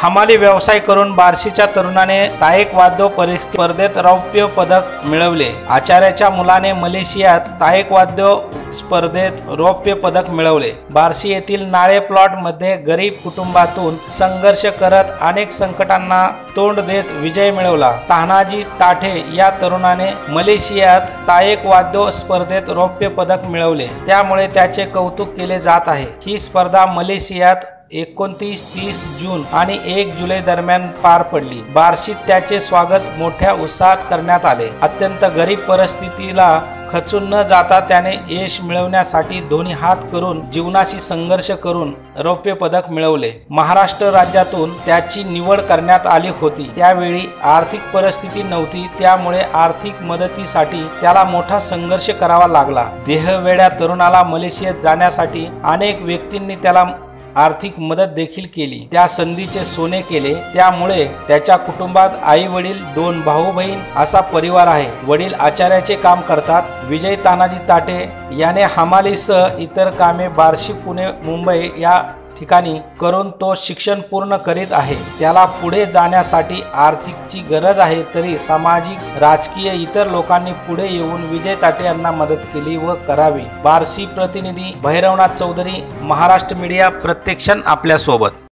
हमाली व्यवसाय करून बार्शीच्या तरुणाने तायक वाद्य स्पर्धेत रौप्य पदक मिळवले. आचार्याच्या मुलाने मलेशियात तायक वाद्य स्पर्धेत रौप्य पदक मिळवले. बार्शी येथील नाळे प्लॉटमध्ये गरीब कुटुंबातून संघर्ष करत अनेक संकटांना तोंड देत विजय मिळवला. तानाजी ताठे या तरुणाने मलेशियात तायक वाद्य स्पर्धेत रौप्य पदक मिळवले. त्यामुळे त्याचे कौतुक केले जात आहे. ही स्पर्धा मलेशियात एकोणतीस तीस जून आणि एक जुलै दरम्यान पार पडली. बार्शीत त्याचे स्वागत मोठ्या उत्साहात करण्यात आले. अत्यंत गरीब परिस्थितीला खचून न जाता त्याने यश मिळवण्यासाठी दोन्ही हात करून जीवनाशी संघर्ष करून रौप्य पदक मिळवले. महाराष्ट्र राज्यातून त्याची निवड करण्यात आली होती. त्यावेळी आर्थिक परिस्थिती नव्हती त्यामुळे आर्थिक मदतीसाठी त्याला मोठा संघर्ष करावा लागला. देहवेड्या तरुणाला मलेशियात जाण्यासाठी अनेक व्यक्तींनी त्याला आर्थिक मदत देखील केली. त्या संधीचे सोने केले. त्यामुळे त्याच्या कुटुंबात आई वडील दोन भाऊ बहीण असा परिवार आहे. वडील आचार्याचे काम करतात. विजय तानाजी ताटे याने हमालीसह इतर कामे बार्शी पुणे मुंबई या ठिकाणी करून तो शिक्षण पूर्ण करीत आहे. त्याला पुढे जाण्यासाठी आर्थिकची गरज आहे तरी सामाजिक राजकीय इतर लोकांनी पुढे येऊन विजय ताटे यांना मदत केली व करावी. बार्शी प्रतिनिधी भैरवनाथ चौधरी महाराष्ट्र मीडिया प्रत्यक्षण आपल्यासोबत